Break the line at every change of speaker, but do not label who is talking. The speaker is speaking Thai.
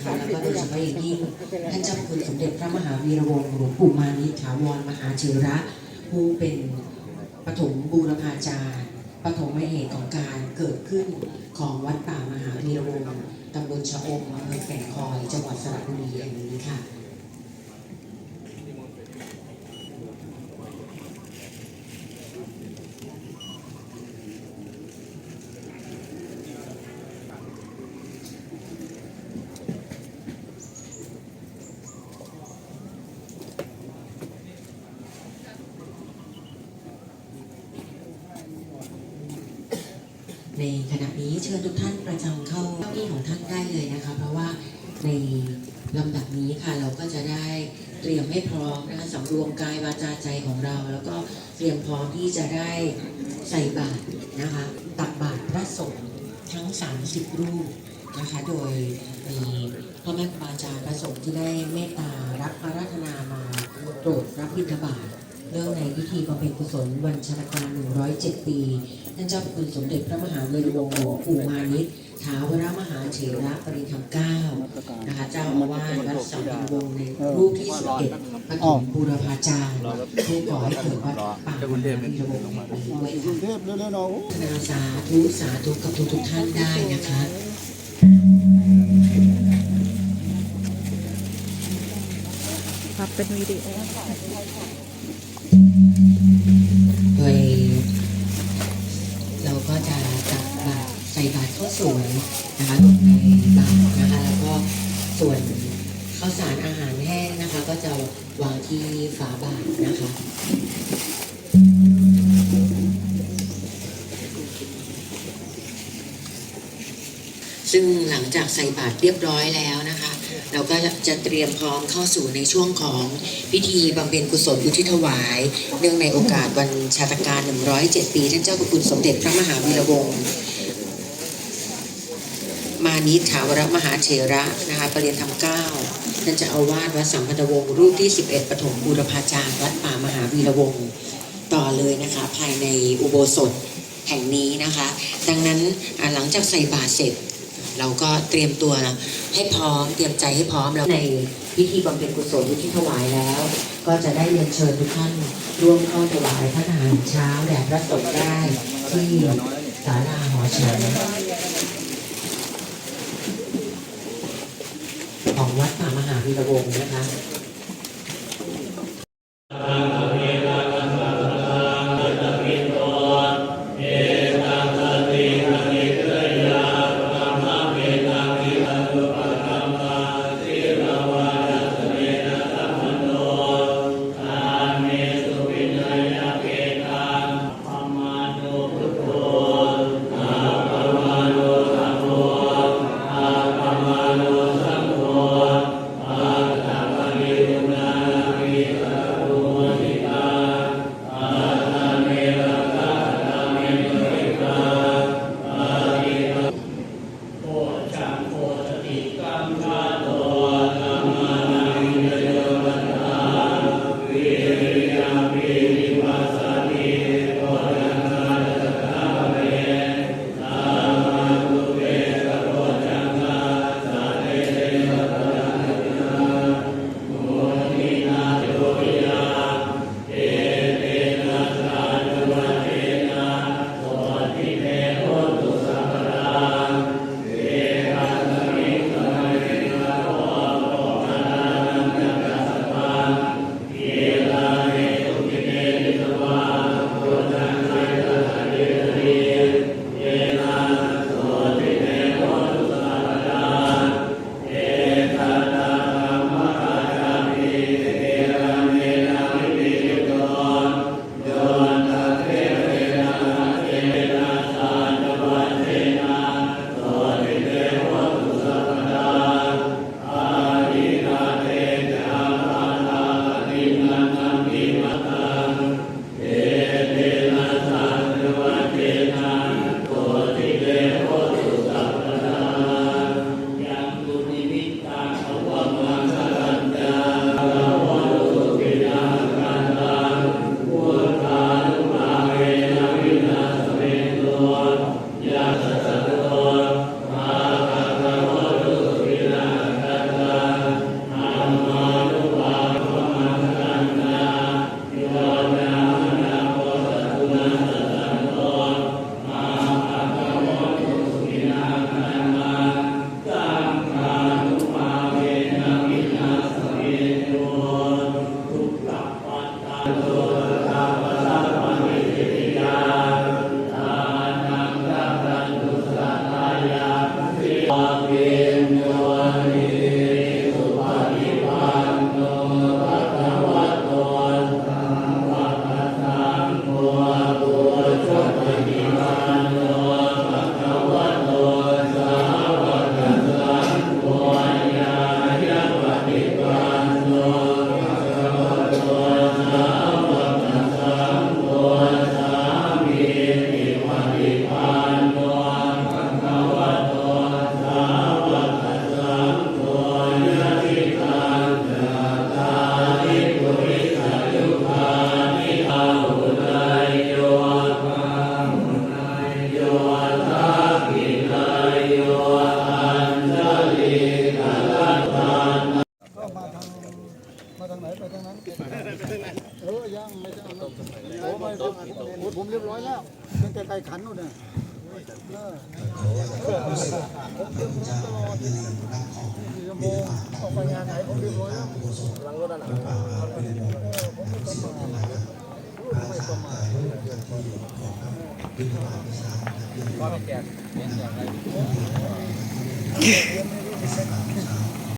นะคะแล้วก็โดยเฉพาะอย่างยิ่งท่านเจ้าคุณสมเด็จพระมหาวีระวงศ์หลวงปู่มานิถาวรมหาเถระ ผู้เป็นปฐมบูรพาจารย์ปฐมเหตุของการเกิดขึ้นของวัดป่ามหาวีระวงศ์ตำบลชะอมอำเภอแก่งคอยจังหวัดสระบุรีแห่งนี้ค่ะ ในขณะนี้เชิญทุกท่านประจำเข้าเก้าอี้ของท่านได้เลยนะคะ เพราะว่าในลำดับนี้ค่ะเราก็จะได้เตรียมให้พร้อมนะคะสำรวมกายวาจาใจของเรา แล้วก็เตรียมพร้อมที่จะได้ใส่บาตรนะคะ ตักบาตรพระสงฆ์ทั้ง 30 รูปนะคะ โดยมีพ่อแม่ครูบาอาจารย์พระสงฆ์ที่ได้เมตตารับพระราชนามาโปรดรับบิณฑบาต เรื่องในพิธีบำเพ็ญกุศลวันชาตการ107 ปีท่านเจ้าพระคุณสมเด็จพระมหาวีรวงศ์หลวงปู่มานิตถาวรมหาเถระปริธรรมเก้านะคะเจ้าอาวาสวัดสัมพันวงศ์ในรูปที่สิบเอ็ดปฐมบูรพาจารย์ผู้ก่อให้เกิดวัดป่ามหาวีระวงศ์แห่งนี้ด้วย
กรุงเทพเร็วๆเนาะ
นาสาธุสาธุกับทุกๆท่านได้นะคะ
ครับเป็นวิดีโอ
โดย เราก็จะตักบาตรใส่บาตรข้าวสวยนะคะลงในบาตรนะคะแล้วก็ส่วนข้าวสารอาหารแห้งนะคะ ก็จะวางที่ฝาบาตรนะคะซึ่งหลังจากใส่บาตรเรียบร้อยแล้วนะคะ เราก็จะเตรียมพร้อมเข้าสู่ในช่วงของพิธีบำเพ็ญกุศลอุทิศถวาย เนื่องในโอกาสวันชาตการ 107 ปี ท่านเจ้าพระคุณสมเด็จพระมหาวีระวงศ์มานิถาวรมหาเถระนะคะปรริยนธรรมเก้าท่านจะเอาวาสวัดสัมพันธวงศ์รูปที่ 11ปฐมบูรพาจารย์วัดป่ามหาวีระวงศ์ต่อเลยนะคะภายในอุโบสถแห่งนี้นะคะ ดังนั้นหลังจากใส่บาตรเสร็จ เราก็เตรียมตัวให้พร้อมเตรียมใจให้พร้อมแล้วในพิธีบำเพ็ญกุศลที่ถวายแล้ว ก็จะได้เรียนเชิญทุกท่านร่วมเข้าถวายพระทหารเช้าแด่พระสงฆ์ได้ที่ศาลาหอฉันของวัดป่ามหาวีระวงศ์นะคะ
Amém.
โอ้ผมเรียบร้อยแล้วเป็นแต่ไก่ขันนู่นน่ะเออผมเตรียมตลอดสี่ชั่วโมงออกไปงานไหนผมเรียบร้อยแล้วหลังรถนั่นเออผมไม่ประมาทไม่ประมาท
ก็ไม่แจก
เรียนไม่รู้จะเซ็น